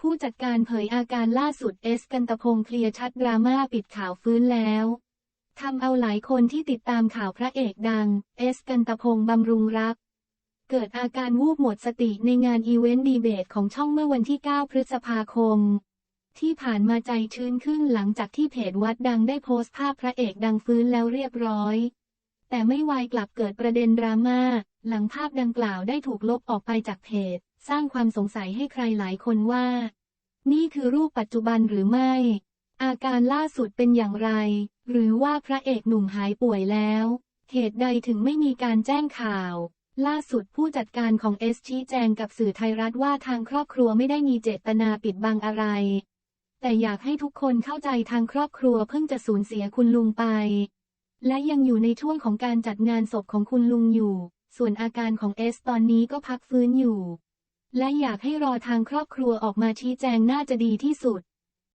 ผู้จัดการเผยอาการล่าสุดเอสกันตะพงเคลียร์ชัดดราม่าปิดข่าวฟื้นแล้วทำเอาหลายคนที่ติดตามข่าวพระเอกดัง เอสกันตะพงบำรุงรัก เกิดอาการวูบหมดสติในงานอีเวนต์ดีเบตของช่องเมื่อวันที่ 9 พฤษภาคม ที่ผ่านมาใจชื้นขึ้นหลังจากที่เพจวัดดังได้โพสต์ภาพพระเอกดังฟื้นแล้วเรียบร้อย แต่ไม่ไวกลับเกิดประเด็นดราม่าหลังภาพดังกล่าวได้ถูกลบออกไปจากเพจ สร้างความสงสัยให้ใครหลายคนว่า นี่คือรูปปัจจุบันหรือไม่ อาการล่าสุดเป็นอย่างไร หรือว่าพระเอกหนุ่มหายป่วยแล้วเหตุใดถึงไม่มีการแจ้งข่าว ล่าสุดผู้จัดการของเอสชี้แจงกับสื่อไทยรัฐว่าทางครอบครัวไม่ได้มีเจตนาปิดบังอะไร แต่อยากให้ทุกคนเข้าใจทางครอบครัวเพิ่งจะสูญเสียคุณลุงไป และยังอยู่ในช่วงของการจัดงานศพของคุณลุงอยู่ ส่วนอาการของเอสตอนนี้ก็พักฟื้นอยู่ และอยากให้รอทางครอบครัวออกมาชี้แจงน่าจะดีที่สุด